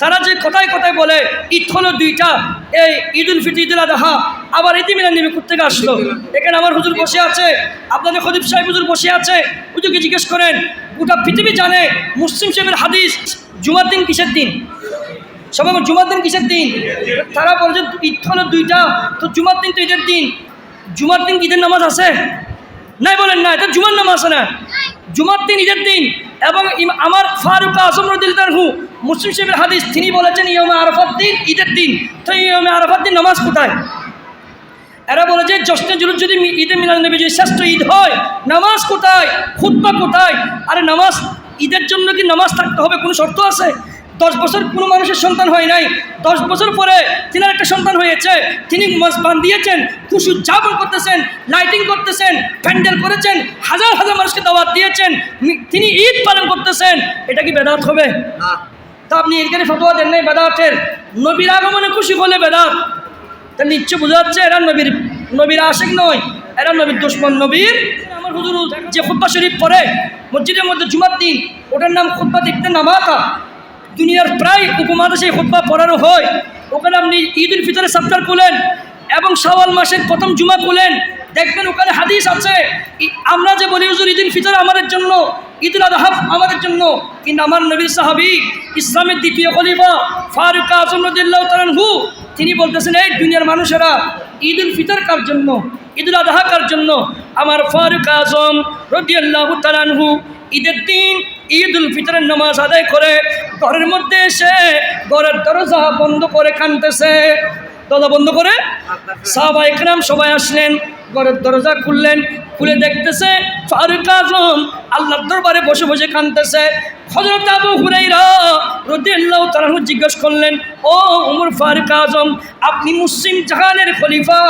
তারা যে কথায় কথায় বলে ঈদ হলো দুইটা এই ঈদ উল ফিতর ঈদ উল আদহা আবার ঈদ মিলাদ নবী থেকে আসলো? এখানে আমার হুজুর বসে আছে আপনাদের খদিব সাহেব হুজুর বসে আছে হুজুরকে জিজ্ঞেস করেন গোটা পৃথিবী জানে মুসলিম সাহেবের হাদিস জুমার দিন কিসের দিন? সবাই বলে, জুমার দিন কিসের দিন? তারা বলছে ঈদ হলো দুইটা তো জুমার দিন তো ঈদের দিন। জুমার দিন ঈদের নামাজ আছে? নাই বলেন না এটা জুমার নামাজ আছে না। জুমার দিন ঈদের দিন এবং আমার ফারুক আজম রদিলহু মুসলিম সাহেবের হাদিস, তিনি বলেছেন, ইয়মে আরফার দিন ঈদের দিন। তো ইয়মে আরফার দিন নামাজ কোথায়? এরা বলে যে জশ্নে জুলুস যদি ঈদে মিলাদ নবী যদি শ্রেষ্ঠ ঈদ হয়, নামাজ কোথায়? খুতবা কোথায়? আরে নামাজ, ঈদের জন্য কি নামাজ থাকতে হবে? কোনো শর্ত আছে? দশ বছর কোনো মানুষের সন্তান হয় নাই। দশ বছর পরে তিনার একটা সন্তান হয়েছে। তিনি বান দিয়েছেন খুশি উদযাপন করতেছেন, লাইটিং করতেছেন, প্যান্ডেল করেছেন, হাজার হাজার মানুষকে দাওয়াত দিয়েছেন। তিনি ঈদ পালন করতেছেন। এটা কি বেদাত হবে? তা আপনি এখানে ফতোয়া দেন নাই বেদাতের নবীর আগমনে খুশি হলে বেদাত। তা নিশ্চয় বোঝা যাচ্ছে, এরা নবীর নবীর আশেক নয়, এরা নবীর দুশ্মন নবীর। আমার হুজুর যে খুদ্া শরীফ পড়ে, মসজিদের মধ্যে জুমার দিন, ওটার নাম খুদ্া দেখতে নামাতা। দুনিয়ার প্রায় উপমহাদেশে খুদ্া পড়ানো হয়। ওখানে আপনি ঈদ উল ফিতরের সপ্তাহ খুলেন এবং শাওয়াল মাসের প্রথম জুমা খুলেন। দেখবেন ওখানে হাদিস আছে আমরা যে বলি হুজুর, ঈদ উল ফিতর আমাদের জন্য ঈদ উল আদহা আমাদের জন্য। কিন্তু আমার নবী সাহাবি ইসলামের দ্বিতীয় খলিফা ফারুক আজম রদিল্লাহ তালানহু তিনি বলতেছেন, এই দুনিয়ার মানুষেরা ঈদ উল ফিতর কার জন্য ঈদ উল আদহা কার জন্য? আমার ফারুক আজম রদিয়াল্লাহু তালানহু ঈদের দিন ঈদ উল ফিতরের নামাজ আদায় করে ঘরের মধ্যে এসে ঘরের দরজা বন্ধ করে কানতেছে দরজা বন্ধ করে সাহাবা একরাম সবাই আসলেন, ঘরের দরজা খুললেন খুলে দেখতেছে, ফারুক আজম আল্লাহর দরবারে বসে বসে কানতেছে। হজরত আবু হুরাইরা রদিয়াল্লাহু তাআলা জিজ্ঞেস করলেন, ও উমর ফারুক আজম, আপনি মুসলিম জাহানের খলিফা?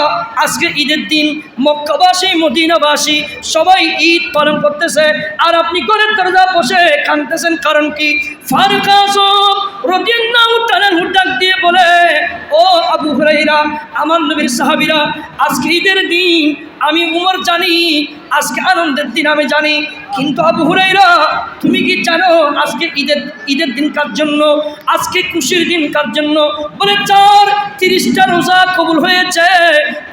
আজকে ঈদের দিন মক্কাবাসী, মদিনাবাসী সবাই ঈদ পালন করতেছে, আর আপনি ঘরের দরজা বসে কানতেছেন, কারণ কি? ফারুক আজম রদিয়াল্লাহু তাআলা ডাক দিয়ে বলে, ও আবু হুরাইরা আমার নবীর সাহাবীরা, আজকে ঈদের দিন আমি উমর জানি, আজকে আনন্দের দিন আমি জানি, কিন্তু আবু হুরাইরা তুমি কি জানো আজকে ঈদের ঈদের দিন কার জন্য? আজকে খুশির দিন কার জন্য? বলে, চার, তিরিশটা রোজা কবুল হয়েছে,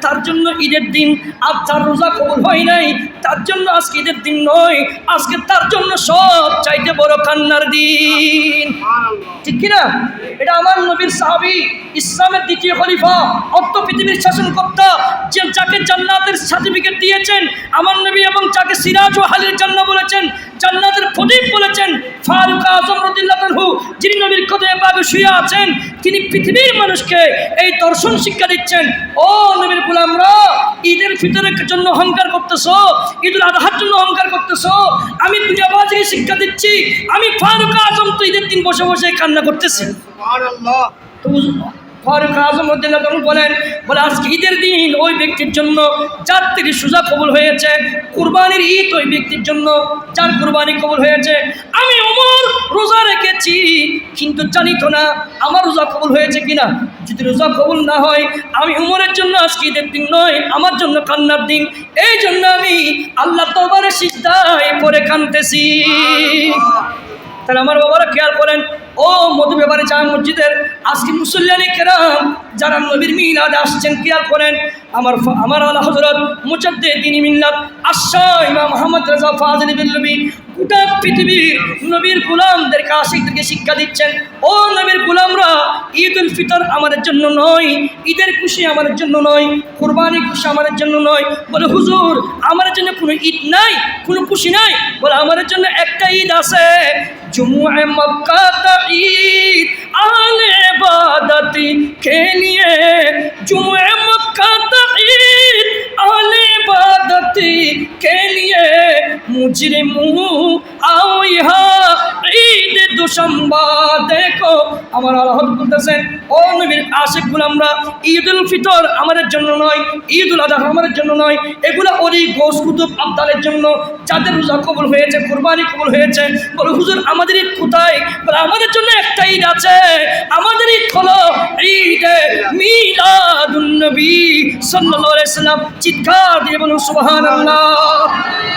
তার জন্য ঈদের দিন। আর চার রোজা কবুল হয় নাই, তার জন্য আজকে ঈদের দিন নয়, আজকে তার জন্য সব চাইতে বড় কান্নার দিন। ঠিক কিনা? এটা আমার নবীর সাহাবি, ইসলামের দ্বিতীয় খলিফা, অর্থ পৃথিবীর শাসনকর্তা, যে যাকে জান্নাতের সার্টিফিকেট দিয়েছেন। আমার নবী এবং যাকে সিরাজ ও হালির জান্না বলেছেন জান্নাতের প্রদীপ বলেছেন ফারুক আজম রদিল্লাহু যিনি নবীর কদমে পাবে শুয়ে আছেন তিনি পৃথিবীর মানুষকে এই দর্শন শিক্ষা দিচ্ছেন। ও নবীর গুলামরা ঈদের ফিতরের জন্য অহংকার করতেছো? ঈদুল আজহার জন্য অহংকার করতেছ? আমি দুনিয়াবাজিকে শিক্ষা দিচ্ছি আমি ফারুক আজম তো ঈদের দিন বসে বসে কান্না করতেছি। তো ফারুক আজম বলেন বলে আজকে ঈদের দিন ওই ব্যক্তির জন্য যার থেকে সুজা কবুল হয়েছে কুরবানির ঈদ ওই ব্যক্তির জন্য যার কুরবানি কবুল হয়েছে। আমি ওমর রোজা রেখেছি কিন্তু জানি তো না আমার রোজা কবুল হয়েছে কিনা। যদি রোজা কবুল না হয় আমি উমরের জন্য আজকে ঈদের দিন নয় আমার জন্য কান্নার দিন। এই জন্য আমি আল্লাহ তোমার সিদ্ধায় পরে কানতেছি। তাহলে আমার বাবারা খেয়াল করেন ও মধু ব্যাপারে জামা মসজিদের আজকে মুসল্লানি কেরাম, যারা নবীর মিলাদ আসছেন কেয়ার করেন, আমার আমার আল্লাহ হজরত মুচাদ্দে তিনি মিল্লাত আশা ইমাম মোহাম্মদ রাজা ফাজিল বিল্লবী গোটা পৃথিবীর নবীর গুলামদের আশিকদেরকে শিক্ষা দিচ্ছেন। ও নবীর গুলামরা ঈদ উল ফিতর আমাদের জন্য নয়, ঈদের খুশি আমাদের জন্য নয়, কোরবানি খুশি আমাদের জন্য নয়। বলে, হুজুর আমাদের জন্য কোনো ঈদ নাই, কোনো খুশি নাই। বলে আমাদের জন্য একটা ঈদ আছে ঈদ। আলে বাদাতি খেলিয়ে জুমুয়ে ঈদ দেখো। আমার আল্লাহ বলতেছেন, ও নবীর আশিক আমরা ঈদ উল ফিতর আমাদের জন্য নয় ঈদ উল আজহা আমাদের জন্য নয়, এগুলো অলি গোস কুতুব আবদালের জন্য যাদের রোজা কবুল হয়েছে, কোরবানি কবুল হয়েছে, বলে হুজুর আমাদের ঈদ কোথায় আমাদের জন্য একটা ঈদ আছে আমাদের ঈদ হলো ঈদে মিলাদুন নবী সাল্লাল্লাহু আলাইহি সাল্লাম চিৎকার দিয়ে বলুন সুবহানাল্লাহ।